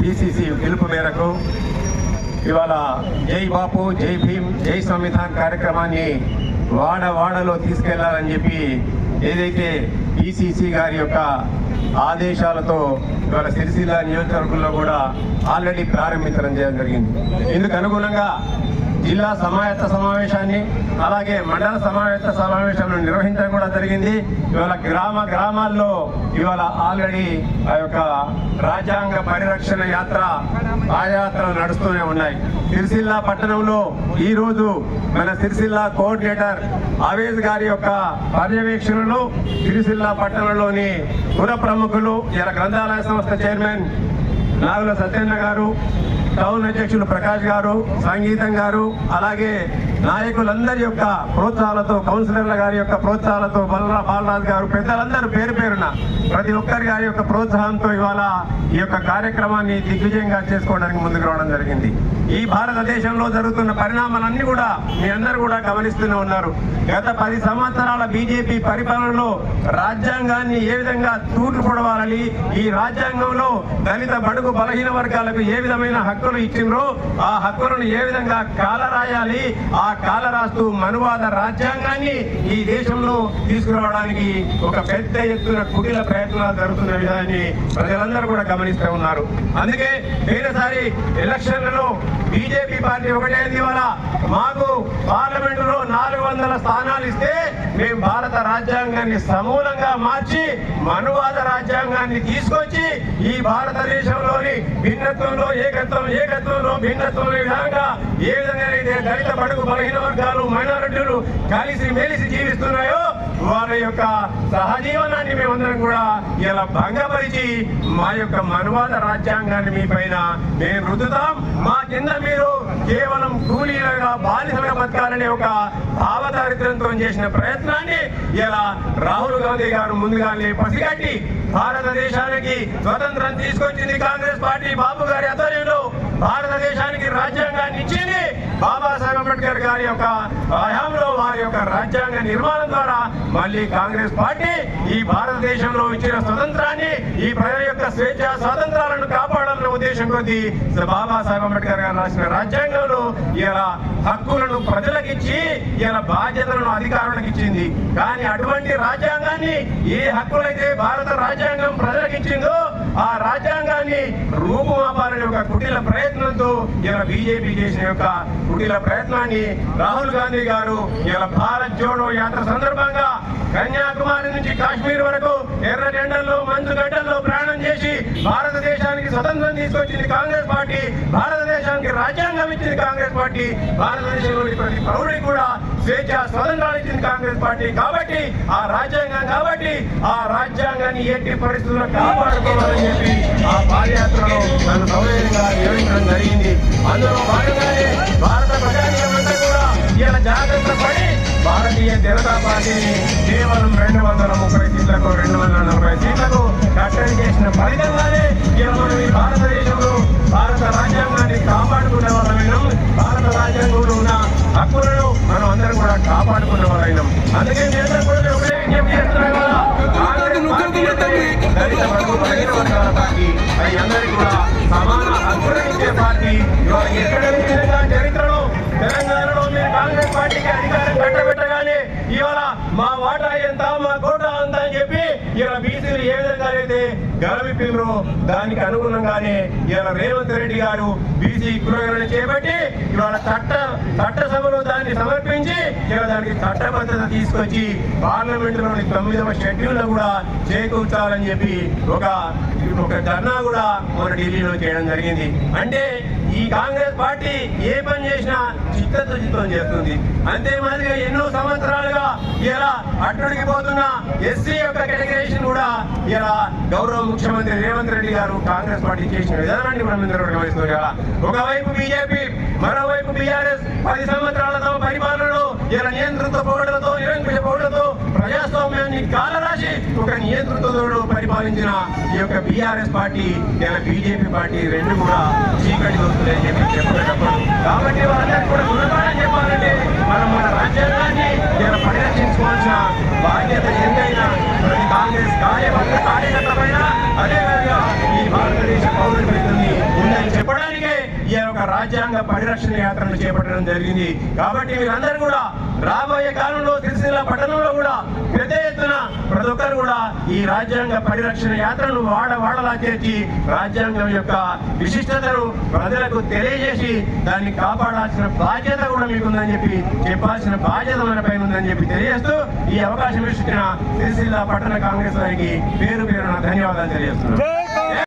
PCC పిలుపు మేరకు ఇవాళ జై బాపు జై భీమ్ జై సంవిధాన్ కార్యక్రమాన్ని వాడ వాడలో తీసుకెళ్ళాలని చెప్పి ఏదైతే పిసిసి గారి యొక్క ఆదేశాలతో ఇవాళ సిరిసిల్ల నియోజకవర్గంలో కూడా ఆల్రెడీ ప్రారంభించడం చేయడం జరిగింది. ఇందుకు అనుగుణంగా జిల్లా సమాయత్త సమావేశాన్ని అలాగే మండల సమావేత్త సమావేశాలను నిర్వహించడం కూడా జరిగింది. ఇవాళ గ్రామ గ్రామాల్లో ఇవాళ ఆల్రెడీ ఆ యొక్క రాజ్యాంగ పరిరక్షణ యాత్ర పాదయాత్రలు నడుస్తూనే ఉన్నాయి. సిరిసిల్ల పట్టణంలో ఈరోజు మన సిరిసిల్ల కోఆర్డినేటర్ ఆవేద్ గారి యొక్క పర్యవేక్షణలో సిరిసిల్ల పట్టణంలోని పుర ప్రముఖులు ఇలా గ్రంథాలయ సంస్థ చైర్మన్ నాగుల సత్యేంద్ర గారు టౌన్ అధ్యక్షులు ప్రకాష్ గారు సంగీతం గారు అలాగే నాయకులందరి యొక్క ప్రోత్సాహాలతో కౌన్సిలర్ల గారి యొక్క ప్రోత్సాహాలతో బలరా బాలరాజు గారు పెద్దలందరూ పేరు పేరున ప్రతి ఒక్కరి గారి యొక్క ప్రోత్సాహంతో ఇవాళ ఈ యొక్క కార్యక్రమాన్ని దిగ్విజయంగా చేసుకోవడానికి ముందుకు రావడం జరిగింది. ఈ భారతదేశంలో జరుగుతున్న పరిణామాలన్నీ కూడా మీ అందరూ కూడా గమనిస్తూనే ఉన్నారు. గత పది సంవత్సరాల బీజేపీ పరిపాలనలో రాజ్యాంగాన్ని ఏ విధంగా తూట్లు పొడవాలని ఈ రాజ్యాంగంలో దళిత బడుగు బలహీన వర్గాలకు ఏ విధమైన హక్కులు ఇచ్చిండ్రో ఆ హక్కులను ఏ విధంగా కాలరాయాలి ఆ కాలరాస్తూ మనువాద రాజ్యాంగాన్ని ఈ దేశంలో తీసుకురావడానికి ఒక పెద్ద ఎత్తున కుటిల ప్రయత్నాలు జరుగుతున్న విధానాన్ని ప్రజలందరూ కూడా గమనిస్తూ ఉన్నారు. అందుకే పోయినసారి ఎలక్షన్లలో బీజేపీ పార్టీ ఒకటే ఇవాళ. మాకు పార్లమెంటులో నాలుగు వందల స్థానాలు ఇస్తే మేము భారత రాజ్యాంగాన్ని సమూలంగా మార్చి మనువాద రాజ్యాంగాన్ని తీసుకొచ్చి ఈ భారతదేశంలోని భిన్నత్వంలో ఏకత్వం ఏకత్వంలో భిన్నత్వంలో విధంగా ఏ విధంగా అయితే దళిత బడుగు బలహీన వర్గాలు మైనారిటీలు కలిసి మెలిసి జీవిస్తున్నాయో వారి యొక్క సహజీవనాన్ని మేమందరం కూడా ఇలా భంగపరిచి మా యొక్క మనువాద రాజ్యాంగాన్ని మీ పైన మేము రుద్దుతాం. మా కింద మీరు కేవలం కూలీలుగా బానిసలుగా బతకాలనే ఒక భావదారిద్ర్యంతో చేసిన ప్రయత్నాన్ని ఇలా రాహుల్ గాంధీ గారు ముందుగానే పసిగట్టి భారతదేశానికి స్వతంత్రం తీసుకొచ్చింది కాంగ్రెస్ పార్టీ బాబు గారి ఆధ్వర్యంలో. భారతదేశానికి రాజ్యాంగ అంబేద్కర్ గారి యొక్క హయాంలో వారి యొక్క రాజ్యాంగ నిర్మాణం ద్వారా మళ్ళీ కాంగ్రెస్ పార్టీ ఈ భారతదేశంలో ఇచ్చిన స్వతంత్రాన్ని ఈ ప్రజల యొక్క స్వేచ్ఛ స్వాతంత్రాలను కాపాడాలన్న ఉద్దేశం కొద్ది బాబాసాహెబ్ అంబేద్కర్ గారు రాసిన రాజ్యాంగంలో ఇలా హక్కులను ప్రజలకిచ్చి ఇలా బాధ్యతలను అధికారులకు ఇచ్చింది కానీ అటువంటి రాజ్యాంగాన్ని ఏ హక్కులైతే భారత రాజ్యాంగం ప్రజలకు ఇచ్చిందో ఆ రాజ్యాంగాన్ని రూపుమాపాలని ఒక కుటిల ప్రయత్నంతో ఇలా బీజేపీ చేసిన యొక్క కుటిల ప్రయత్నాన్ని రాహుల్ గాంధీ గారు ఇలా భారత్ జోడో యాత్ర సందర్భంగా కన్యాకుమారి నుంచి కాశ్మీర్ వరకు ఎర్ర జెండల్లో మంచు గడ్డల్లో ప్రయాణం చేసి భారతదేశానికి స్వతంత్రం తీసుకొచ్చింది కాంగ్రెస్ పార్టీ భారతదేశానికి రాజ్యాంగం ఇచ్చింది కాంగ్రెస్ పార్టీ భారతదేశంలోని ప్రతి పౌరుడికి కూడా స్వేచ్ఛ స్వతంత్రాలు ఇచ్చింది కాంగ్రెస్ పార్టీ. కాబట్టి ఆ రాజ్యాంగం కాబట్టి ఆ రాజ్యాంగాన్ని ఎట్టి పరిస్థితుల్లో కాపాడుకోవాలని చెప్పి ఆ పాదయాత్రలో నన్ను సౌదర్యంగా వివరించడం జరిగింది. అందులో భారతీయ జనతా పార్టీని కేవలం రెండు వందల ముప్పై సీట్లకు రెండు వందల నలభై సీట్లకు కట్టడి చేసిన ఫలితంగానే మనం ఈ భారతదేశంలో భారత రాజ్యాంగాన్ని కాపాడుకున్న వాళ్ళమైనాం భారత రాజ్యాంగంలో ఉన్న హక్కులను మనం అందరం కూడా కాపాడుకున్న వాళ్ళైనాం అందుకే మీ అందరం కూడా ఒకటే విజ్ఞప్తి అంటే దళిత బలహీన వర్గాల పార్టీ. అది అందరికీ కూడా సమాన హక్కులు ఇచ్చే పార్టీ ఎక్కడ ఏ విధంగా చరిత్రలో తెలంగాణలో మీరు కాంగ్రెస్ పార్టీకి అధికారం కట్టబెట్టగానే ఇవాళ మా వాటా ఎంత మా కోటా అంత అని చెప్పి ఇక్కడ బీసీలు ఏ విధంగా అయితే గలవిప్పిండ్రో దానికి అనుగుణంగానే ఇవాళ రేవంత్ రెడ్డి గారు బీసీ కులగరణ చేపట్టి ఇవాళ చట్ట చట్టసభలో దాన్ని సమర్పించి ఇవాళ దానికి చట్టబద్ధత తీసుకొచ్చి పార్లమెంటులోని తొమ్మిదవ షెడ్యూల్ కూడా చేకూర్చాలని చెప్పి ఒక ఒక ధర్నా కూడా మన ఢిల్లీలో చేయడం జరిగింది. అంటే ఈ కాంగ్రెస్ పార్టీ ఏ పని చేసినా చిత్తశుద్ధితో చేస్తుంది. అంతే మాదిరిగా ఎన్నో సంవత్సరాలుగా ఇలా అట్టుడికి పోతున్న ఎస్సీ యొక్క కేటగిరేషన్ కూడా ఇలా గౌరవం ముఖ్యమంత్రి రేవంత్ రెడ్డి గారు కాంగ్రెస్ పార్టీ చేసిన విధానాన్ని మనం అందరూ కదా. ఒకవైపు బీజేపీ మరోవైపు బీఆర్ఎస్. పది సంవత్సరాల తమ పరిపాలనలో ఇలా నియంత్రిత పౌరులతో నిరంకుశ పౌరులతో ప్రజాస్వామ్యాన్ని కాలరాశి ఒక నియంత్రితుడు పరిపాలించిన ఈ యొక్క బీఆర్ఎస్ పార్టీ ఇలా బీజేపీ పార్టీ రెండు కూడా చీకటి వస్తుందని చెప్పి చెప్పేటప్పుడు. కాబట్టి వాళ్ళందరికీ కూడా గుణపాఠం చెప్పాలంటే మనం మన రాజ్యాంగాన్ని ఇలా పరిరక్షించుకోవాల్సిన బాధ్యత ఎంతైనా ప్రతి కాంగ్రెస్ కార్యకర్త కార్యకర్త పైన అదేవిధంగా ఈ భారతదేశ పౌరుల ఫలితాన్ని ఉందని చెప్పడానికే ఈ ఒక రాజ్యాంగ పరిరక్షణ యాత్రను చేపట్టడం జరిగింది. కాబట్టి మీరందరూ కూడా రాబోయే కాలంలో సిరిసిల్ల పట్టణంలో కూడా ప్రతి కూడా ఈ రాజ్యాంగ పరిరక్షణ యాత్రను వాడవాడలా చేర్చి రాజ్యాంగం యొక్క విశిష్టతను ప్రజలకు తెలియజేసి దాన్ని కాపాడాల్సిన బాధ్యత కూడా మీకుందని చెప్పి చెప్పాల్సిన బాధ్యత మన పైన ఉందని చెప్పి తెలియజేస్తూ ఈ అవకాశం ఇచ్చిన సిరిసిల్ల పట్టణ కాంగ్రెస్ వారికి పేరు పేరున ధన్యవాదాలు తెలియజేస్తున్నాను.